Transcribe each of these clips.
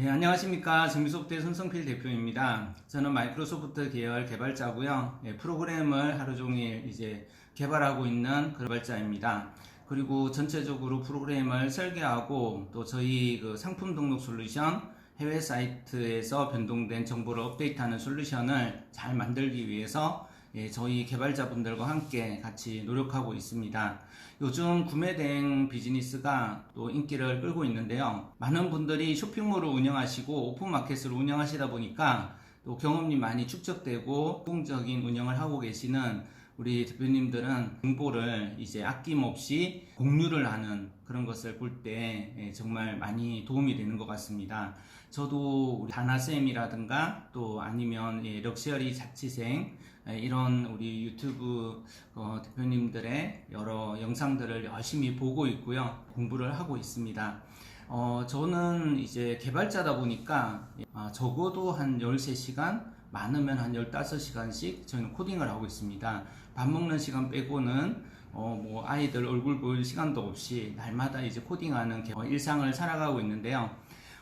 네, 안녕하십니까. 정비소프트의 손성필 대표입니다. 저는 마이크로소프트 계열 개발자고요. 예, 프로그램을 하루 종일 이제 개발하고 있는 개발자입니다. 그리고 전체적으로 프로그램을 설계하고 또 저희 그 상품 등록 솔루션 해외 사이트에서 변동된 정보를 업데이트하는 솔루션을 잘 만들기 위해서 예, 저희 개발자분들과 함께 같이 노력하고 있습니다. 요즘 구매 대행 비즈니스가 또 인기를 끌고 있는데요. 많은 분들이 쇼핑몰을 운영하시고 오픈마켓을 운영하시다 보니까 또 경험이 많이 축적되고 성공적인 운영을 하고 계시는 우리 대표님들은 정보를 이제 아낌없이 공유를 하는 그런 것을 볼 때 정말 많이 도움이 되는 것 같습니다. 저도 다나쌤이라든가 또 아니면 예, 럭셔리 자취생 예, 이런 우리 유튜브 어, 대표님들의 여러 영상들을 열심히 보고 있고요. 공부를 하고 있습니다. 어, 저는 이제 개발자다 보니까 아, 적어도 한 13시간, 많으면 한 15시간씩 저희는 코딩을 하고 있습니다. 밥 먹는 시간 빼고는 어, 뭐 아이들 얼굴 보일 시간도 없이 날마다 이제 코딩하는 개- 어, 일상을 살아가고 있는데요.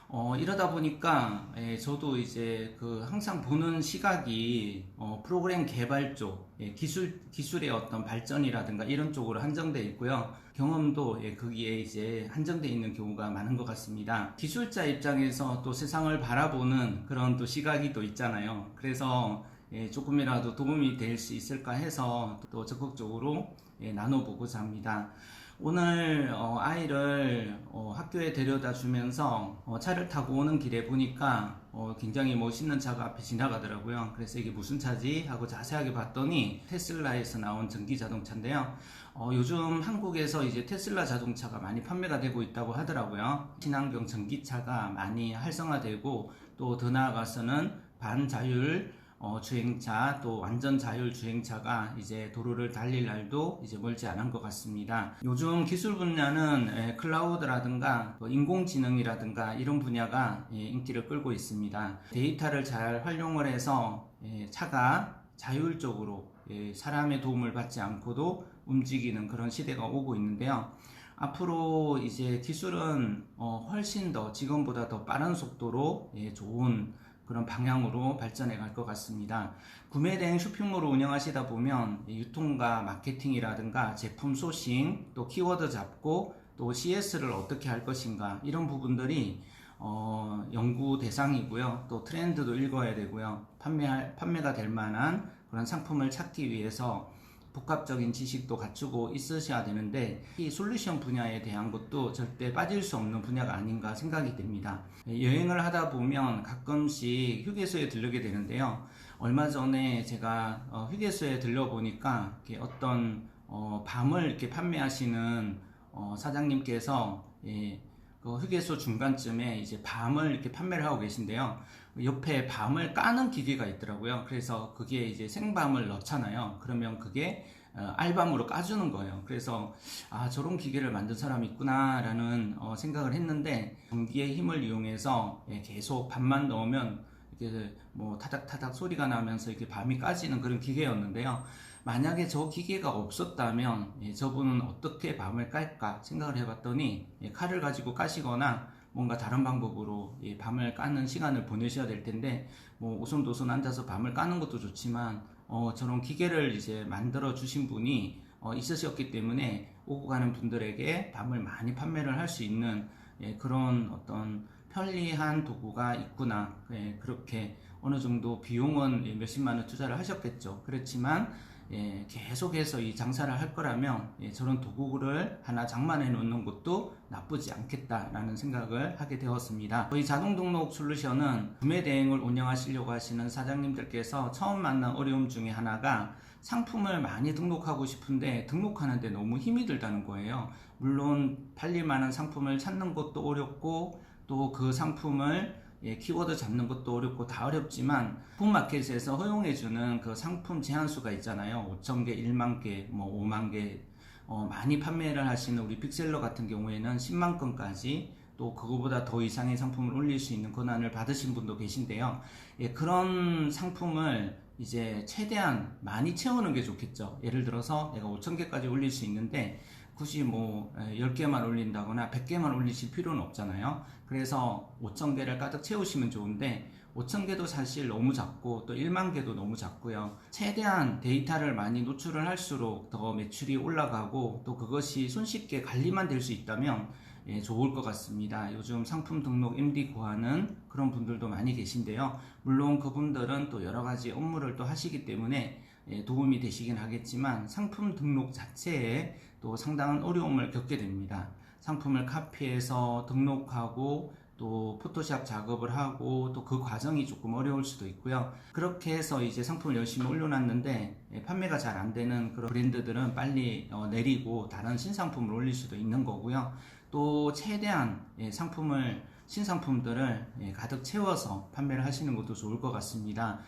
어, 이러다 보니까 예, 저도 이제 그 항상 보는 시각이 어, 프로그램 개발 쪽 예, 기술 기술의 어떤 발전이라든가 이런 쪽으로 한정돼 있고요. 경험도 예, 거기에 이제 한정돼 있는 경우가 많은 것 같습니다. 기술자 입장에서 또 세상을 바라보는 그런 또 시각이 또 있잖아요. 그래서 예, 조금이라도 도움이 될 수 있을까 해서 또 적극적으로 예, 나눠보고자 합니다. 오늘 어, 아이를 어, 학교에 데려다 주면서 어, 차를 타고 오는 길에 보니까 어, 굉장히 멋있는 차가 앞에 지나가더라고요. 그래서 이게 무슨 차지 하고 자세하게 봤더니 테슬라에서 나온 전기 자동차인데요. 어, 요즘 한국에서 이제 테슬라 자동차가 많이 판매가 되고 있다고 하더라고요. 친환경 전기차가 많이 활성화되고 또 더 나아가서는 반자율 어, 주행차 또 완전 자율 주행차가 이제 도로를 달릴 날도 이제 멀지 않은 것 같습니다. 요즘 기술 분야는 에, 클라우드라든가 또 인공지능이라든가 이런 분야가 예, 인기를 끌고 있습니다. 데이터를 잘 활용을 해서 예, 차가 자율적으로 예, 사람의 도움을 받지 않고도 움직이는 그런 시대가 오고 있는데요. 앞으로 이제 기술은 어, 훨씬 더 지금보다 더 빠른 속도로 예, 좋은 그런 방향으로 발전해 갈 것 같습니다. 구매 대행 쇼핑몰을 운영하시다 보면 유통과 마케팅이라든가 제품 소싱, 또 키워드 잡고 또 CS를 어떻게 할 것인가 이런 부분들이 어, 연구 대상이고요. 또 트렌드도 읽어야 되고요. 판매할, 판매가 될 만한 그런 상품을 찾기 위해서 복합적인 지식도 갖추고 있으셔야 되는데 이 솔루션 분야에 대한 것도 절대 빠질 수 없는 분야가 아닌가 생각이 됩니다. 여행을 하다 보면 가끔씩 휴게소에 들르게 되는데요. 얼마 전에 제가 어, 휴게소에 들러보니까 어떤 어, 밤을 이렇게 판매하시는 어, 사장님께서 예, 그 휴게소 중간쯤에 이제 밤을 이렇게 판매를 하고 계신데요. 옆에 밤을 까는 기계가 있더라고요. 그래서 그게 이제 생밤을 넣잖아요. 그러면 그게 어, 알밤으로 까주는 거예요. 그래서 아 저런 기계를 만든 사람이 있구나라는 어, 생각을 했는데 전기의 힘을 이용해서 예, 계속 밤만 넣으면 이렇게 뭐 타닥타닥 소리가 나면서 이렇게 밤이 까지는 그런 기계였는데요. 만약에 저 기계가 없었다면 예, 저분은 어떻게 밤을 깔까 생각을 해봤더니 예, 칼을 가지고 까시거나 뭔가 다른 방법으로 예, 밤을 까는 시간을 보내셔야 될 텐데 뭐 오손도손 앉아서 밤을 까는 것도 좋지만 어, 저런 기계를 이제 만들어 주신 분이 어, 있으셨기 때문에 오고 가는 분들에게 밤을 많이 판매를 할 수 있는 예, 그런 어떤 편리한 도구가 있구나. 예, 그렇게 어느 정도 비용은 예, 몇십만 원 투자를 하셨겠죠. 그렇지만 예, 계속해서 이 장사를 할 거라면 예, 저런 도구를 하나 장만해 놓는 것도 나쁘지 않겠다라는 생각을 하게 되었습니다. 저희 자동 등록 솔루션은 구매 대행을 운영하시려고 하시는 사장님들께서 처음 만난 어려움 중에 하나가 상품을 많이 등록하고 싶은데 등록하는데 너무 힘이 들다는 거예요. 물론 팔릴 만한 상품을 찾는 것도 어렵고 또 그 상품을 예, 키워드 잡는 것도 어렵고 다 어렵지만 푸마켓에서 허용해주는 그 상품 제한수가 있잖아요. 5,000개, 1만 개, 뭐 5만 개 어, 많이 판매를 하시는 우리 빅셀러 같은 경우에는 10만 건까지 또 그거보다 더 이상의 상품을 올릴 수 있는 권한을 받으신 분도 계신데요. 예, 그런 상품을 이제 최대한 많이 채우는 게 좋겠죠. 예를 들어서 내가 5,000개까지 올릴 수 있는데 굳이 뭐 10개만 올린다거나 100개만 올리실 필요는 없잖아요. 그래서 5,000개를 가득 채우시면 좋은데 5,000개도 사실 너무 작고 또 1만 개도 너무 작고요. 최대한 데이터를 많이 노출을 할수록 더 매출이 올라가고 또 그것이 손쉽게 관리만 될 수 있다면 예, 좋을 것 같습니다. 요즘 상품 등록 MD 구하는 그런 분들도 많이 계신데요. 물론 그분들은 또 여러 가지 업무를 또 하시기 때문에 예, 도움이 되시긴 하겠지만 상품 등록 자체에 또 상당한 어려움을 겪게 됩니다. 상품을 카피해서 등록하고 또 포토샵 작업을 하고 또 그 과정이 조금 어려울 수도 있고요. 그렇게 해서 이제 상품을 열심히 올려놨는데 예, 판매가 잘 안 되는 그런 브랜드들은 빨리 어, 내리고 다른 신상품을 올릴 수도 있는 거고요. 또 최대한 예, 상품을 신상품들을 예, 가득 채워서 판매를 하시는 것도 좋을 것 같습니다.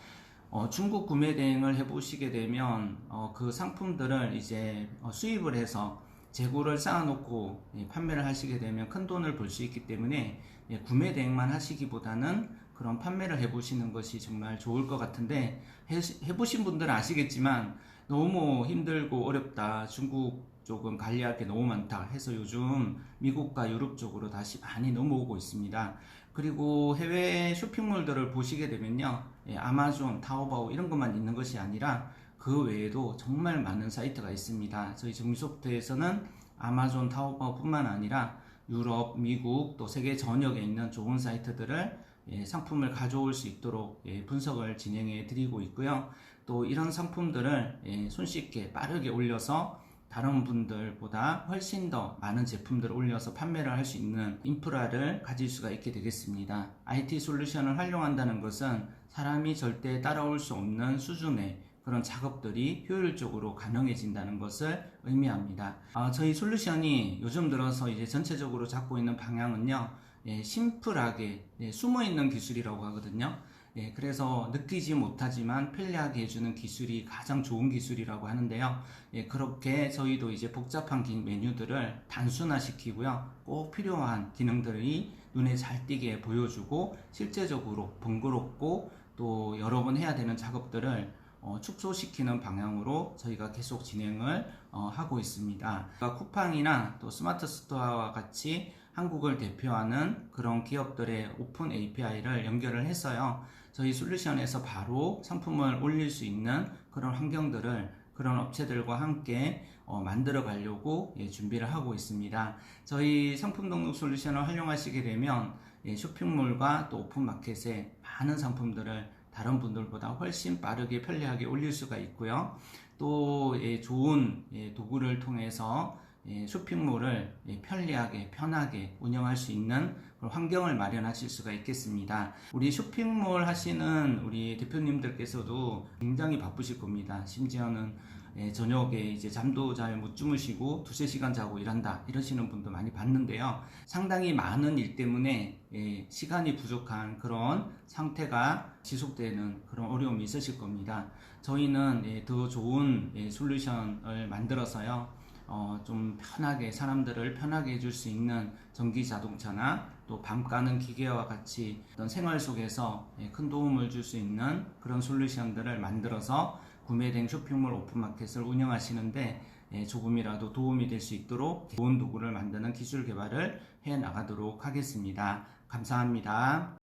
어, 중국 구매 대행을 해보시게 되면 어, 그 상품들을 이제 어, 수입을 해서 재고를 쌓아놓고 예, 판매를 하시게 되면 큰 돈을 벌 수 있기 때문에 예, 구매 대행만 하시기보다는 그런 판매를 해보시는 것이 정말 좋을 것 같은데 해, 해보신 분들은 아시겠지만 너무 힘들고 어렵다 중국 쪽은 관리할 게 너무 많다 해서 요즘 미국과 유럽 쪽으로 다시 많이 넘어오고 있습니다. 그리고 해외 쇼핑몰들을 보시게 되면요, 예, 아마존, 타오바오 이런 것만 있는 것이 아니라 그 외에도 정말 많은 사이트가 있습니다. 저희 정미소프트에서는 아마존, 타오바오 뿐만 아니라 유럽, 미국 또 세계 전역에 있는 좋은 사이트들을 예, 상품을 가져올 수 있도록 예, 분석을 진행해 드리고 있고요. 또 이런 상품들을 예, 손쉽게 빠르게 올려서 다른 분들보다 훨씬 더 많은 제품들을 올려서 판매를 할 수 있는 인프라를 가질 수가 있게 되겠습니다. IT 솔루션을 활용한다는 것은 사람이 절대 따라올 수 없는 수준의 그런 작업들이 효율적으로 가능해진다는 것을 의미합니다. 아, 저희 솔루션이 요즘 들어서 이제 전체적으로 잡고 있는 방향은요, 예, 심플하게 예, 숨어 있는 기술이라고 하거든요. 예, 그래서 느끼지 못하지만 편리하게 해주는 기술이 가장 좋은 기술이라고 하는데요. 예, 그렇게 저희도 이제 복잡한 기- 메뉴들을 단순화시키고요. 꼭 필요한 기능들이 눈에 잘 띄게 보여주고 실제적으로 번거롭고 또 여러 번 해야 되는 작업들을 어, 축소시키는 방향으로 저희가 계속 진행을 어, 하고 있습니다. 쿠팡이나 또 스마트 스토어와 같이 한국을 대표하는 그런 기업들의 오픈 API를 연결을 했어요. 저희 솔루션에서 바로 상품을 올릴 수 있는 그런 환경들을 그런 업체들과 함께 어, 만들어 가려고 예, 준비를 하고 있습니다. 저희 상품 등록 솔루션을 활용하시게 되면 예, 쇼핑몰과 또 오픈마켓에 많은 상품들을 다른 분들보다 훨씬 빠르게 편리하게 올릴 수가 있고요. 또 예, 좋은 예, 도구를 통해서 예, 쇼핑몰을 예, 편리하게 편하게 운영할 수 있는 환경을 마련하실 수가 있겠습니다. 우리 쇼핑몰 하시는 우리 대표님들께서도 굉장히 바쁘실 겁니다. 심지어는 예, 저녁에 이제 잠도 잘 못 주무시고 두세 시간 자고 일한다 이러시는 분도 많이 봤는데요. 상당히 많은 일 때문에 예, 시간이 부족한 그런 상태가 지속되는 그런 어려움이 있으실 겁니다. 저희는 예, 더 좋은 예, 솔루션을 만들어서요. 어, 좀 편하게 사람들을 편하게 해줄 수 있는 전기 자동차나 또밤 까는 기계와 같이 어떤 생활 속에서 예, 큰 도움을 줄 수 있는 그런 솔루션들을 만들어서 구매된 쇼핑몰 오픈마켓을 운영하시는데 예, 조금이라도 도움이 될 수 있도록 좋은 도구를 만드는 기술 개발을 해 나가도록 하겠습니다. 감사합니다.